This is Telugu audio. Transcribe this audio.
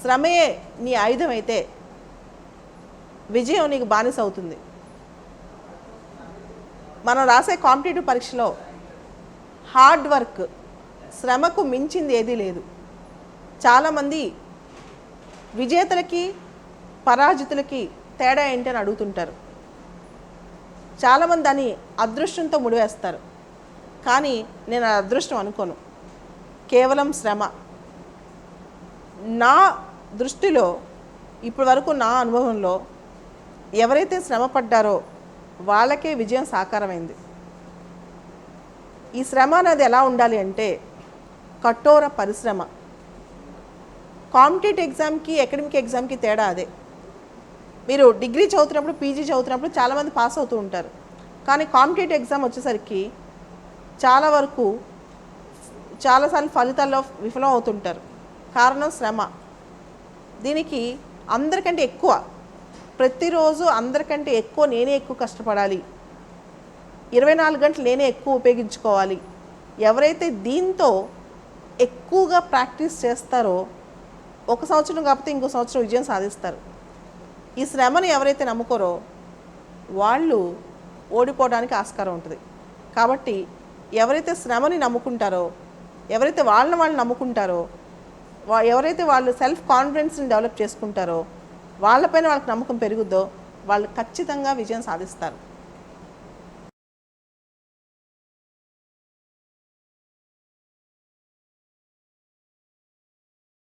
శ్రమయే నీ ఆయుధం అయితే విజయం నీకు బానిస అవుతుంది మనం రాసే కాంపిటేటివ్ పరీక్షలో హార్డ్ వర్క్ శ్రమకు మించింది ఏదీ లేదు. చాలామంది విజేతలకి పరాజితులకి తేడా ఏంటి అని అడుగుతుంటారు. చాలామంది దాన్ని అదృష్టంతో ముడివేస్తారు. కానీ నేను అదృష్టం అనుకోను. కేవలం శ్రమ. నా దృష్టిలో ఇప్పటి వరకు నా అనుభవంలో ఎవరైతే శ్రమ పడ్డారో వాళ్ళకే విజయం సాకారమైంది. ఈ శ్రమ అనేది ఎలా ఉండాలి అంటే కఠోర పరిశ్రమ. కాంపిటేటివ్ ఎగ్జామ్కి అకాడమిక్ ఎగ్జామ్కి తేడా అదే. మీరు డిగ్రీ చదువుతున్నప్పుడు పీజీ చదువుతున్నప్పుడు చాలామంది పాస్ అవుతూ ఉంటారు. కానీ కాంపిటేటివ్ ఎగ్జామ్ వచ్చేసరికి చాలా వరకు చాలాసార్లు ఫలితాల్లో విఫలం అవుతుంటారు. కారణం శ్రమ. దీనికి అందరికంటే ఎక్కువ ప్రతిరోజు అందరికంటే ఎక్కువ నేనే ఎక్కువ కష్టపడాలి. ఇరవై నాలుగు గంటలు నేనే ఎక్కువ ఉపయోగించుకోవాలి. ఎవరైతే దీంతో ఎక్కువగా ప్రాక్టీస్ చేస్తారో ఒక సంవత్సరం కాకపోతే ఇంకో సంవత్సరం విజయం సాధిస్తారు. ఈ శ్రమను ఎవరైతే నమ్ముకోరో వాళ్ళు ఓడిపోవడానికి ఆస్కారం ఉంటుంది. కాబట్టి ఎవరైతే శ్రమని నమ్ముకుంటారో ఎవరైతే వాళ్ళని వాళ్ళు నమ్ముకుంటారో ఎవరైతే వాళ్ళు సెల్ఫ్ కాన్ఫిడెన్స్ని డెవలప్ చేసుకుంటారో వాళ్ళపైన వాళ్ళకి నమ్మకం పెరుగుద్దో వాళ్ళు ఖచ్చితంగా విజయం సాధిస్తారు.